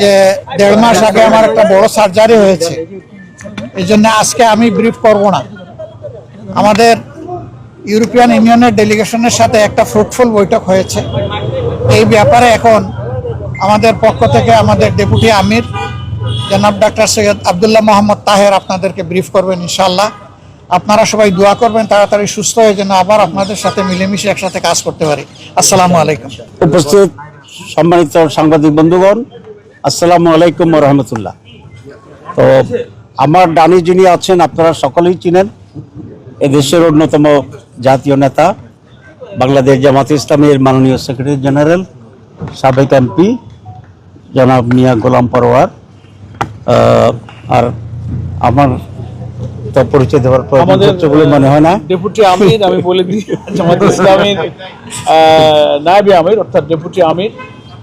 যে দেড় মাস আগে আমার একটা বড় সার্জারি হয়েছে। এই জন্য আজকে আমি ব্রিফ করব না। আমাদের ইউরোপিয়ান ইউনিয়নের ডেলিগেশনের সাথে একটা ফ্রুটফুল বৈঠক হয়েছে। এই ব্যাপারে এখন আমাদের পক্ষ থেকে আমাদের ডেপুটি আমির, জনাব ডাক্তার সৈয়দ আবদুল্লাহ মোহাম্মদ তাহের আপনাদেরকে ব্রিফ করবেন ইনশাল্লাহ আপনারা সবাই দোয়া করবেন, তাড়াতাড়ি সুস্থ হয়ে যেন আবার আপনাদের সাথে মিলেমিশে একসাথে কাজ করতে পারি। আসসালামু আলাইকুম। উপস্থিত সম্মানিত সাংবাদিক বন্ধুগণ আসসালামু আলাইকুম রহমতুল্লাহ। তো আমার ডানি যিনি আছেন আপনারা সকলেই চিনেন এদেশের অন্যতম জাতীয় নেতা বাংলাদেশ জামাত ইসলামের মাননীয় সেক্রেটারি জেনারেল সাবেক এমপি জনাব মিয়া গোলাম পরোয়ার। আর আমার তো পরিচয় দেওয়ার বলে মনে হয় না। ডেপুটি আমির আমি বলে দিই জামাত ইসলামের নায়বে আমির অর্থাৎ ডেপুটি আমির।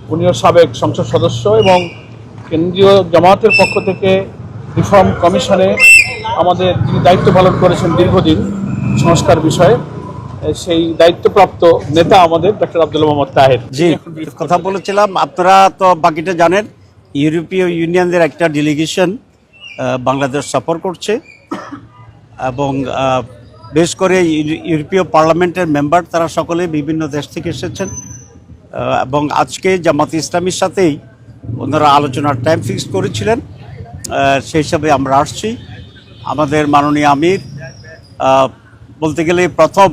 উনিও সাবেক সংসদ সদস্য এবং কেন্দ্রীয় জামাতের পক্ষ থেকে রিফর্ম কমিশনে আমাদের যিনি দায়িত্ব পালন করেছেন দীর্ঘদিন সংস্কার বিষয়ে সেই দায়িত্বপ্রাপ্ত নেতা আমাদের ডক্টর আব্দুল মোহাম্মদ তাহের। জি, কথা বলেছিলাম, আপনারা তো বাকিটা জানেন, ইউরোপীয় ইউনিয়নের একটা ডেলিগেশন বাংলাদেশ সফর করছে, এবং বেশ করে ইউ- ইউরোপীয় পার্লামেন্টের মেম্বার তারা সকলে বিভিন্ন দেশ থেকে এসেছেন। এবং আজকে জামাত ইসলামীর সাথেই ওনারা আলোচনার টাইম ফিক্স করেছিলেন। সেই হিসাবে আমরা আসছি। আমাদের মাননীয় আমির বলতে গেলে প্রথম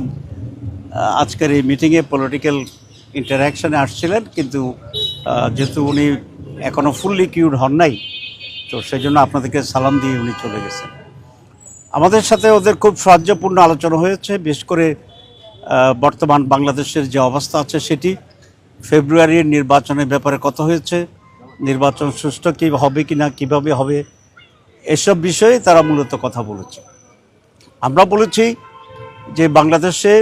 আজকের এই মিটিংয়ে পলিটিক্যাল ইন্টারাকশনে আসছিলেন। কিন্তু যেহেতু উনি এখনও ফুললি কিউর হন নাই, তো সেই জন্য আপনাদেরকে সালাম দিয়ে উনি চলে গেছেন। আমাদের সাথে ওদের খুব সাহায্যপূর্ণ আলোচনা হয়েছে। বিশেষ করে বর্তমান বাংলাদেশের যে অবস্থা আছে সেটি ফেব্রুয়ারির নির্বাচনের ব্যাপারে কথা হয়েছে। নির্বাচন সুষ্ঠু কী হবে কি না কীভাবে হবে, এসব বিষয়ে তারা মূলত কথা বলেছে। আমরা বলেছি যে বাংলাদেশে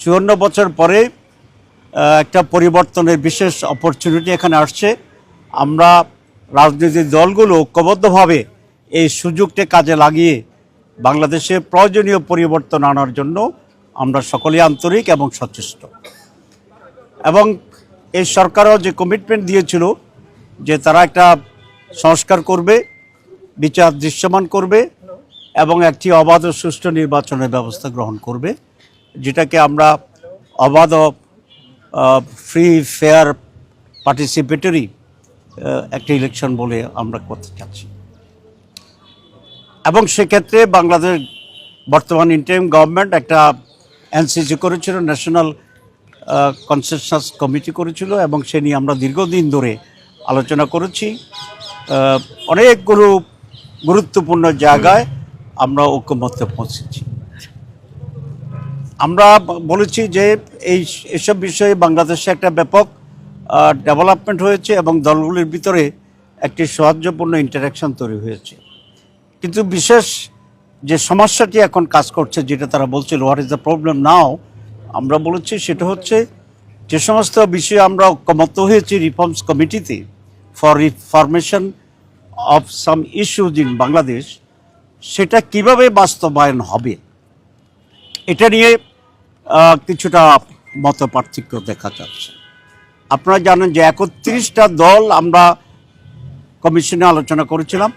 চুয়ান্ন বছর পরে একটা পরিবর্তনের বিশেষ অপরচুনিটি এখানে আসছে। আমরা রাজনৈতিক দলগুলো ঐক্যবদ্ধভাবে এই সুযোগটা কাজে লাগিয়ে বাংলাদেশে প্রয়োজনীয় পরিবর্তন আনার জন্য আমরা সকলেই আন্তরিক এবং সচেষ্ট। এবং এই সরকারও যে কমিটমেন্ট দিয়েছিল যে তারা একটা সংস্কার করবে, বিচার দৃশ্যমান করবে এবং একটি অবাধ সুষ্ঠু নির্বাচনের ব্যবস্থা গ্রহণ করবে, যেটাকে আমরা অবাধ ফ্রি ফেয়ার পার্টিসিপেটরি একটা ইলেকশন বলে আমরা করতে চাচ্ছি। এবং সেক্ষেত্রে বাংলাদেশ বর্তমান ইন্টারিম গভর্নমেন্ট একটা এনসিসি করেছিল ন্যাশনাল কনসেনসাস কমিটি করেছিল এবং সে নিয়ে আমরা দীর্ঘদিন ধরে আলোচনা করেছি। অনেকগুলো গুরুত্বপূর্ণ জায়গায় আমরা ঐক্যমত্যে পৌঁছেছি। আমরা বলেছি যে এই এসব বিষয়ে বাংলাদেশে একটা ব্যাপক ডেভেলপমেন্ট হয়েছে এবং দলগুলির ভিতরে একটি সৌহার্দ্যপূর্ণ ইন্টারাকশন তৈরি হয়েছে। কিন্তু বিশেষ যে সমস্যাটি এখন কাজ করছে, যেটা তারা বলছিল what is the problem now আমরা বলেছি সেটা হচ্ছে যে সমস্ত বিষয়ে আমরা ঐক্যমত্য হয়েছি রিফর্মস কমিটিতে for reformation of some issues in Bangladesh সেটা কীভাবে বাস্তবায়ন হবে, এটা নিয়ে কিছুটা মত পার্থক্য দেখা যাচ্ছে। আপনারা জানেন যে একত্রিশটা দল আমরা কমিশনে আলোচনা করেছিলাম।